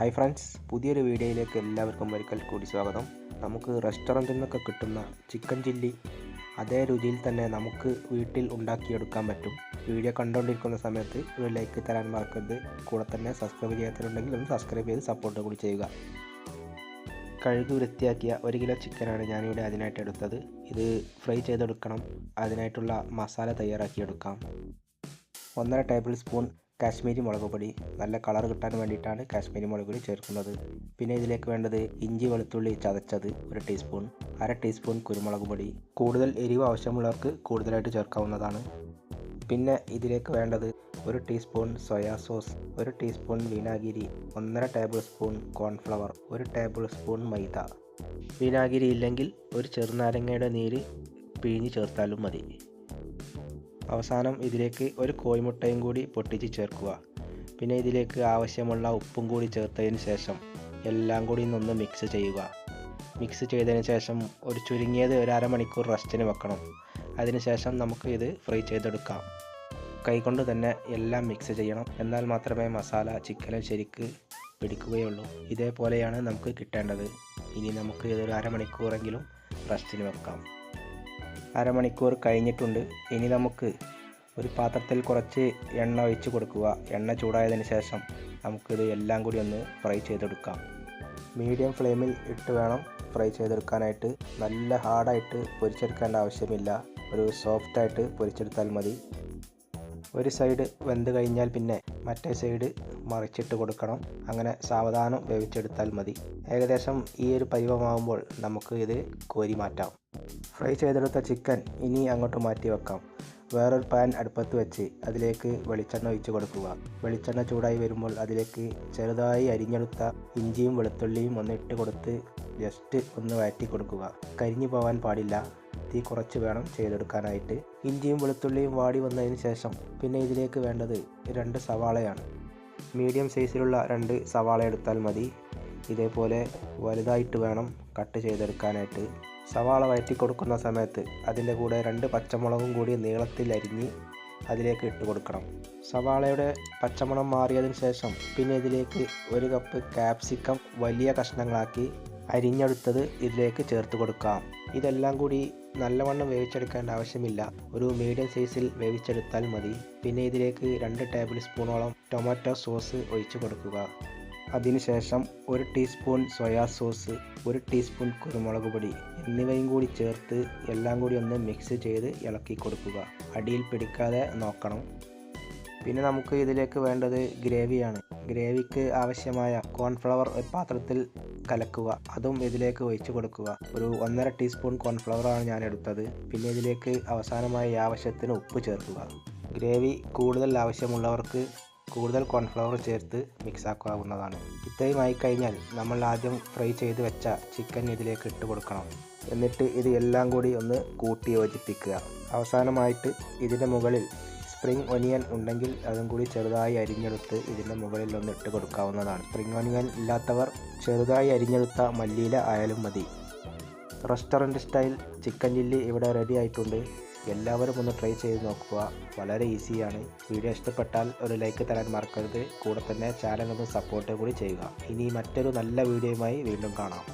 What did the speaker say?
Hi friends പുതിയൊരു വീഡിയോയിലേക്ക് എല്ലാവർക്കും ഒരിക്കൽ കൂടി സ്വാഗതം. നമുക്ക് റെസ്റ്റോറന്റിൽ നിന്നൊക്കെ കിട്ടുന്ന ചിക്കൻ ചില്ലി അതേ രുചിയിൽ തന്നെ നമുക്ക് വീട്ടിൽ ഉണ്ടാക്കിയെടുക്കാൻ പറ്റും. വീഡിയോ കണ്ടുകൊണ്ടിരിക്കുന്ന സമയത്ത് ഒരു ലൈക്ക് തരാൻ മറക്കരുത്. കൂടെ തന്നെ സബ്സ്ക്രൈബ് ചെയ്യാത്തതുണ്ടെങ്കിൽ ഒന്ന് സബ്സ്ക്രൈബ് ചെയ്ത് സപ്പോർട്ട് കൂടി ചെയ്യുക. കഴുകി വൃത്തിയാക്കിയ ഒരു കിലോ ചിക്കനാണ് ഞാനിവിടെ അതിനായിട്ട് എടുത്തത്. ഇത് ഫ്രൈ ചെയ്തെടുക്കണം. അതിനായിട്ടുള്ള മസാല തയ്യാറാക്കിയെടുക്കാം. ഒന്നര ടേബിൾ സ്പൂൺ കാശ്മീരി മുളക് പൊടി. നല്ല കളർ കിട്ടാൻ വേണ്ടിയിട്ടാണ് കാശ്മീരി മുളക് പൊടി ചേർക്കുന്നത്. പിന്നെ ഇതിലേക്ക് വേണ്ടത് ഇഞ്ചി വെളുത്തുള്ളി ചതച്ചത് ഒരു ടീസ്പൂൺ അര ടീസ്പൂൺ കുരുമുളക് പൊടി. കൂടുതൽ എരിവ് ആവശ്യമുള്ളവർക്ക് കൂടുതലായിട്ട് ചേർക്കാവുന്നതാണ്. പിന്നെ ഇതിലേക്ക് വേണ്ടത് ഒരു ടീസ്പൂൺ സോയാ സോസ് ഒരു ടീസ്പൂൺ വിനാഗിരി ഒന്നര ടേബിൾ സ്പൂൺ കോൺഫ്ലവർ ഒരു ടേബിൾ സ്പൂൺ മൈദ. വിനാഗിരി ഇല്ലെങ്കിൽ ഒരു ചെറുനാരങ്ങയുടെ നീര് പിഴിഞ്ഞ് ചേർത്താലും മതി. അവസാനം ഇതിലേക്ക് ഒരു കോഴിമുട്ടയും കൂടി പൊട്ടിച്ച് ചേർക്കുക. പിന്നെ ഇതിലേക്ക് ആവശ്യമുള്ള ഉപ്പും കൂടി ചേർത്തതിന് ശേഷം എല്ലാം കൂടി ഒന്ന് മിക്സ് ചെയ്യുക. മിക്സ് ചെയ്തതിന് ശേഷം ഒരു ചുരുങ്ങിയത് ഒരു അരമണിക്കൂർ റെസ്റ്റിന് വെക്കണം. അതിനുശേഷം നമുക്ക് ഇത് ഫ്രൈ ചെയ്തെടുക്കാം. കൈകൊണ്ട് തന്നെ എല്ലാം മിക്സ് ചെയ്യണം. എന്നാൽ മാത്രമേ മസാല ചിക്കനിൽ ശരിക്ക് പിടിക്കുകയുള്ളൂ. ഇതേപോലെയാണ് നമുക്ക് കിട്ടേണ്ടത്. ഇനി നമുക്ക് ഇതൊരു അരമണിക്കൂറെങ്കിലും റെസ്റ്റിന് വെക്കാം. അരമണിക്കൂർ കഴിഞ്ഞിട്ടുണ്ട്. ഇനി നമുക്ക് ഒരു പാത്രത്തിൽ കുറച്ച് എണ്ണ ഒഴിച്ച് കൊടുക്കുക. എണ്ണ ചൂടായതിന് ശേഷം നമുക്കിത് എല്ലാം കൂടി ഒന്ന് ഫ്രൈ ചെയ്തെടുക്കാം. മീഡിയം ഫ്ലെയിമിൽ ഇട്ട് വേണം ഫ്രൈ ചെയ്തെടുക്കാനായിട്ട്. നല്ല ഹാർഡായിട്ട് പൊരിച്ചെടുക്കേണ്ട ആവശ്യമില്ല. ഒരു സോഫ്റ്റായിട്ട് പൊരിച്ചെടുത്താൽ മതി. ഒരു സൈഡ് വെന്ത് കഴിഞ്ഞാൽ പിന്നെ മറ്റേ സൈഡ് മറിച്ചിട്ട് കൊടുക്കണം. അങ്ങനെ സാവധാനം വേവിച്ചെടുത്താൽ മതി. ഏകദേശം ഈ ഒരു പരുവമാകുമ്പോൾ നമുക്ക് ഇത് കോരി മാറ്റാം. ഫ്രൈ ചെയ്തെടുത്ത ചിക്കൻ ഇനി അങ്ങോട്ട് മാറ്റി വെക്കാം. വേറൊരു പാൻ അടുപ്പത്ത് വെച്ച് അതിലേക്ക് വെളിച്ചെണ്ണ ഒഴിച്ച് കൊടുക്കുക. വെളിച്ചെണ്ണ ചൂടായി വരുമ്പോൾ അതിലേക്ക് ചെറുതായി അരിഞ്ഞെടുത്ത ഇഞ്ചിയും വെളുത്തുള്ളിയും ഒന്ന് ഇട്ട് കൊടുത്ത് ജസ്റ്റ് ഒന്ന് വഴറ്റി കൊടുക്കുക. കരിഞ്ഞു പോകാൻ പാടില്ല. തീ കുറച്ച് വേണം ചെയ്തെടുക്കാനായിട്ട്. ഇഞ്ചിയും വെളുത്തുള്ളിയും വാടി വന്നതിന് ശേഷം പിന്നെ ഇതിലേക്ക് വേണ്ടത് രണ്ട് സവാളയാണ്. മീഡിയം സൈസിലുള്ള രണ്ട് സവാള എടുത്താൽ മതി. ഇതേപോലെ വലുതായിട്ട് വേണം കട്ട് ചെയ്തെടുക്കാനായിട്ട്. സവാള വഴറ്റി കൊടുക്കുന്ന സമയത്ത് അതിന്റെ കൂടെ രണ്ട് പച്ചമുളകും കൂടി നീളത്തിൽ അരിഞ്ഞ് അതിലേക്ക് ഇട്ട് കൊടുക്കണം സവാളയുടെ പച്ചമണം മാറിയതിന് ശേഷം പിന്നെ ഇതിലേക്ക് ഒരു കപ്പ് കാപ്സിക്കം വലിയ കഷ്ണങ്ങളാക്കി അരിഞ്ഞെടുത്തത് ഇതിലേക്ക് ചേർത്ത് കൊടുക്കാം. ഇതെല്ലാം കൂടി നല്ലവണ്ണം വേവിച്ചെടുക്കേണ്ട ആവശ്യമില്ല. ഒരു മീഡിയം സൈസിൽ വേവിച്ചെടുത്താൽ മതി. പിന്നെ ഇതിലേക്ക് രണ്ട് ടേബിൾ സ്പൂണോളം ടൊമാറ്റോ സോസ് ഒഴിച്ചു കൊടുക്കുക. അതിനുശേഷം ഒരു ടീസ്പൂൺ സോയാ സോസ് ഒരു ടീസ്പൂൺ കുരുമുളക് പൊടി എന്നിവയും കൂടി ചേർത്ത് എല്ലാം കൂടി ഒന്ന് മിക്സ് ചെയ്ത് ഇളക്കി കൊടുക്കുക. അടിയിൽ പിടിക്കാതെ നോക്കണം. പിന്നെ നമുക്ക് ഇതിലേക്ക് വേണ്ടത് ഗ്രേവിയാണ്. ഗ്രേവിക്ക് ആവശ്യമായ കോൺഫ്ലവർ ഒരു പാത്രത്തിൽ കലക്കുക. അതും ഇതിലേക്ക് ഒഴിച്ചു കൊടുക്കുക. ഒരു ഒന്നര ടീസ്പൂൺ കോൺഫ്ലവറാണ് ഞാൻ എടുത്തത്. പിന്നെ ഇതിലേക്ക് അവസാനമായി ആവശ്യത്തിന് ഉപ്പ് ചേർക്കുക. ഗ്രേവി കൂടുതൽ ആവശ്യമുള്ളവർക്ക് കൂടുതൽ കോൺഫ്ലവർ ചേർത്ത് മിക്സ് ആക്കാവുന്നതാണ്. ഇത്രയും ആയിക്കഴിഞ്ഞാൽ നമ്മൾ ആദ്യം ഫ്രൈ ചെയ്ത് വെച്ച ചിക്കൻ ഇതിലേക്ക് ഇട്ട് കൊടുക്കണം. എന്നിട്ട് ഇത് എല്ലാം കൂടി ഒന്ന് കൂട്ടി യോജിപ്പിക്കുക. അവസാനമായിട്ട് ഇതിന്റെ മുകളിൽ സ്പ്രിംഗ് ഒനിയൻ ഉണ്ടെങ്കിൽ അതും കൂടി ചെറുതായി അരിഞ്ഞെടുത്ത് ഇതിന്റെ മുകളിൽ ഒന്ന് ഇട്ട് കൊടുക്കാവുന്നതാണ്. സ്പ്രിംഗ് ഒനിയൻ ഇല്ലാത്തവർ ചെറുതായി അരിഞ്ഞെടുത്ത മല്ലിയില ആയാലും മതി. റെസ്റ്റോറന്റ് സ്റ്റൈൽ ചിക്കൻ ചില്ലി ഇവിടെ റെഡി ആയിട്ടുണ്ട്. എല്ലാവരും ഒന്ന് ട്രൈ ചെയ്ത് നോക്കുക. വളരെ ഈസിയാണ് വീഡിയോ ഇഷ്ടപ്പെട്ടാൽ ഒരു ലൈക്ക് തരാൻ മറക്കരുത്. കൂടെ തന്നെ ചാനൽ ഒന്ന് സപ്പോർട്ട് കൂടി ചെയ്യുക. ഇനി മറ്റൊരു നല്ല വീഡിയോയുമായി വീണ്ടും കാണാം.